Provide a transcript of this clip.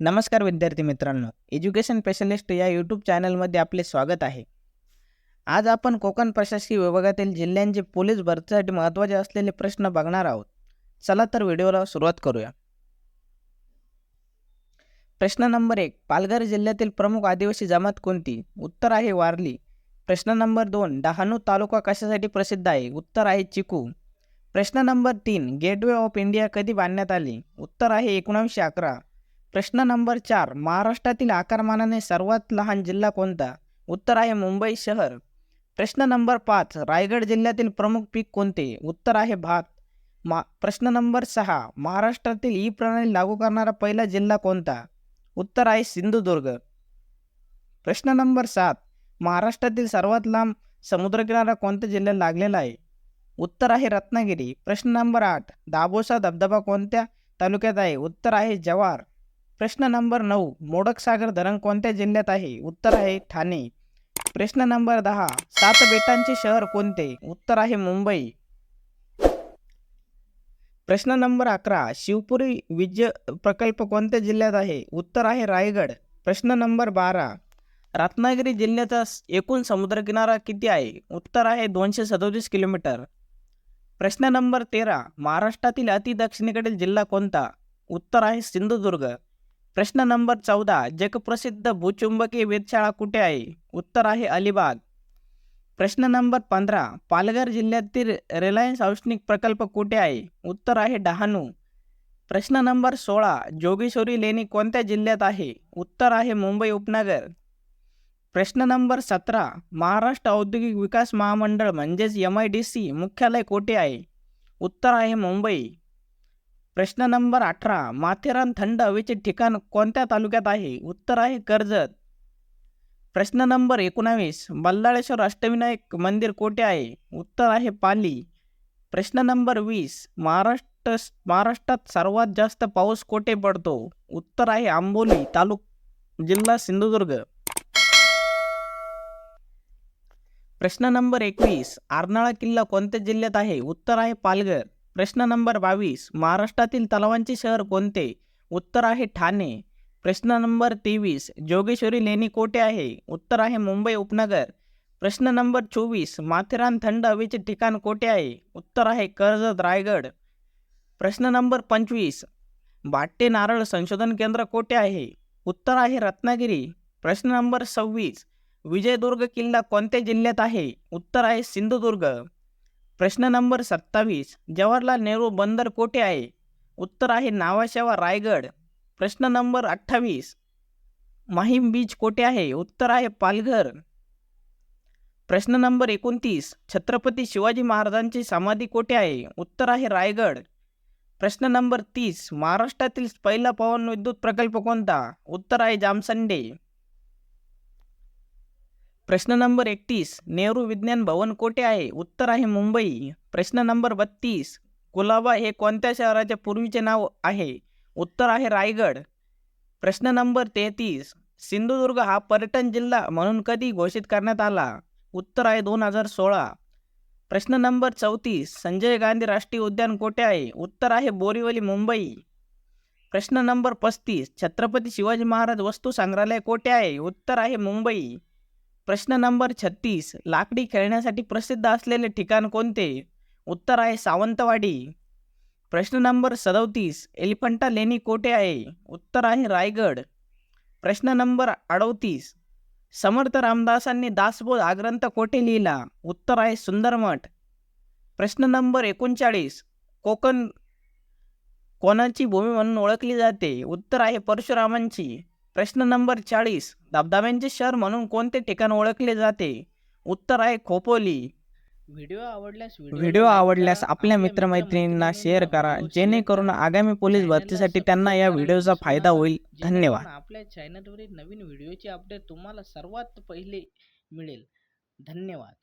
नमस्कार विद्यार्थी मित्रांनो. एज्युकेशन स्पेशलिस्ट या यूट्यूब चॅनलमध्ये आपले स्वागत आहे. आज आपण कोकण प्रशासकीय विभागातील जिल्ह्यांचे पोलीस भरतीसाठी महत्त्वाचे असलेले प्रश्न बघणार आहोत. चला तर व्हिडिओला सुरुवात करूया. प्रश्न नंबर एक पालघर जिल्ह्यातील प्रमुख आदिवासी जमात कोणती? उत्तर आहे वारली. प्रश्न नंबर दोन डहाणू तालुका कशासाठी प्रसिद्ध आहे? उत्तर आहे चिकू. प्रश्न नंबर तीन गेटवे ऑफ इंडिया कधी बांधण्यात आली? उत्तर आहे एकोणावीसशे अकरा. प्रश्न नंबर चार. महाराष्ट्रातील आकारमानाने सर्वात लहान जिल्हा कोणता? उत्तर आहे मुंबई शहर. प्रश्न नंबर पाच. रायगड जिल्ह्यातील प्रमुख पीक कोणते? उत्तर आहे भात. मा प्रश्न नंबर सहा. महाराष्ट्रातील ई प्रणाली लागू करणारा पहिला जिल्हा कोणता? उत्तर आहे सिंधुदुर्ग. प्रश्न नंबर सात. महाराष्ट्रातील सर्वात लांब समुद्रकिनारा कोणत्या जिल्ह्यात लागलेला आहे? उत्तर आहे रत्नागिरी. प्रश्न नंबर आठ. दाबोसा धबधबा कोणत्या तालुक्यात आहे? उत्तर आहे जव्हार. प्रश्न नंबर नऊ मोडक सागर धरण कोणत्या जिल्ह्यात आहे? उत्तर आहे ठाणे. प्रश्न नंबर दहा सात बेटांचे शहर कोणते? उत्तर आहे मुंबई. प्रश्न नंबर अकरा शिवपुरी वीज प्रकल्प कोणत्या जिल्ह्यात आहे? उत्तर आहे रायगड. प्रश्न नंबर बारा रत्नागिरी जिल्ह्याचा एकूण समुद्रकिनारा किती आहे? उत्तर आहे दोनशे सदोतीस किलोमीटर. प्रश्न नंबर तेरा महाराष्ट्रातील अति दक्षिणेकडील जिल्हा कोणता? उत्तर आहे सिंधुदुर्ग. प्रश्न नंबर चौदा जगप्रसिद्ध भूचुंबकीय वेधशाळा कुठे आहे? उत्तर आहे अलिबाग. प्रश्न नंबर पंधरा पालघर जिल्ह्यातील रिलायन्स औष्णिक प्रकल्प कुठे आहे? उत्तर आहे डहाणू. प्रश्न नंबर सोळा जोगेश्वरी लेणी कोणत्या जिल्ह्यात आहे? उत्तर आहे मुंबई उपनगर. प्रश्न नंबर सतरा महाराष्ट्र औद्योगिक विकास महामंडळ म्हणजेच एम आय डी सी मुख्यालय कोठे आहे? उत्तर आहे मुंबई. प्रश्न नंबर अठरा. माथेरान थंड हवेचे ठिकाण कोणत्या तालुक्यात आहे? उत्तर आहे कर्जत. प्रश्न नंबर एकोणावीस. बल्लाळेश्वर अष्टविनायक मंदिर कोठे आहे? उत्तर आहे पाली. प्रश्न नंबर वीस. महाराष्ट्र महाराष्ट्रात सर्वात जास्त पाऊस कोठे पडतो? उत्तर आहे आंबोली तालुक जिल्हा सिंधुदुर्ग. प्रश्न नंबर एकवीस. आरनाळा किल्ला कोणत्या जिल्ह्यात आहे? उत्तर आहे पालघर. प्रश्न नंबर बावीस महाराष्ट्रातील तलावांचे शहर कोणते? उत्तर आहे ठाणे. प्रश्न नंबर तेवीस जोगेश्वरी लेणी कोठे आहे? उत्तर आहे मुंबई उपनगर. प्रश्न नंबर चोवीस माथेरान थंड हवेचे ठिकाण कोठे आहे? उत्तर आहे कर्जत रायगड. प्रश्न नंबर पंचवीस भाट्टे नारळ संशोधन केंद्र कोठे आहे? उत्तर आहे रत्नागिरी. प्रश्न नंबर सव्वीस विजयदुर्ग किल्ला कोणत्या जिल्ह्यात आहे? उत्तर आहे सिंधुदुर्ग. प्रश्न नंबर सत्तावीस. जवाहरलाल नेहरू बंदर कोठे आहे? उत्तर आहे नावाशेवा रायगड. प्रश्न नंबर अठ्ठावीस. माहीम बीच कोठे आहे? उत्तर आहे पालघर. प्रश्न नंबर एकोणतीस. छत्रपती शिवाजी महाराजांची समाधी कोठे आहे? उत्तर आहे रायगड. प्रश्न नंबर तीस. महाराष्ट्रातील पहिला पवन विद्युत प्रकल्प कोणता? उत्तर आहे जामसंडे. प्रश्न नंबर एकतीस नेहरू विज्ञान भवन कोठे आहे? उत्तर आहे मुंबई. प्रश्न नंबर बत्तीस कुलाबा हे कोणत्या शहराचे पूर्वीचे नाव आहे? उत्तर आहे रायगड. प्रश्न नंबर तेहतीस सिंधुदुर्ग हा पर्यटन जिल्हा म्हणून कधी घोषित करण्यात आला? उत्तर आहे दोन हजार सोळा. प्रश्न नंबर चौतीस संजय गांधी राष्ट्रीय उद्यान कोठे आहे? उत्तर आहे बोरीवली मुंबई. प्रश्न नंबर पस्तीस छत्रपती शिवाजी महाराज वस्तू संग्रहालय कोठे आहे? उत्तर आहे मुंबई. प्रश्न नंबर छत्तीस. लाकडी खेळण्यासाठी प्रसिद्ध असलेले ठिकाण कोणते? उत्तर आहे सावंतवाडी. प्रश्न नंबर सदोतीस. एलिफंटा लेणी कोठे आहे? उत्तर आहे रायगड. प्रश्न नंबर अडोतीस. समर्थ रामदासांनी दासबोध हा ग्रंथ कोठे लिहिला? उत्तर आहे सुंदरमठ. प्रश्न नंबर एकोणचाळीस. कोकण कोणाची भूमी म्हणून ओळखली जाते? उत्तर आहे परशुरामांची. प्रश्न नंबर चाळीस. धबधब्यांचे शहर म्हणून कोणते ठिकाण ओळखले जाते? उत्तर आहे खोपोली. व्हिडिओ आवडल्यास व्हिडिओ आवडल्यास आपल्या मित्रमैत्रिणींना शेअर करा. जेणेकरून आगामी पोलीस भरतीसाठी त्यांना या व्हिडिओचा फायदा होईल. धन्यवाद. आपल्या चॅनलवरील नवीन व्हिडिओचे अपडेट तुम्हाला सर्वात पहिले मिळेल. धन्यवाद.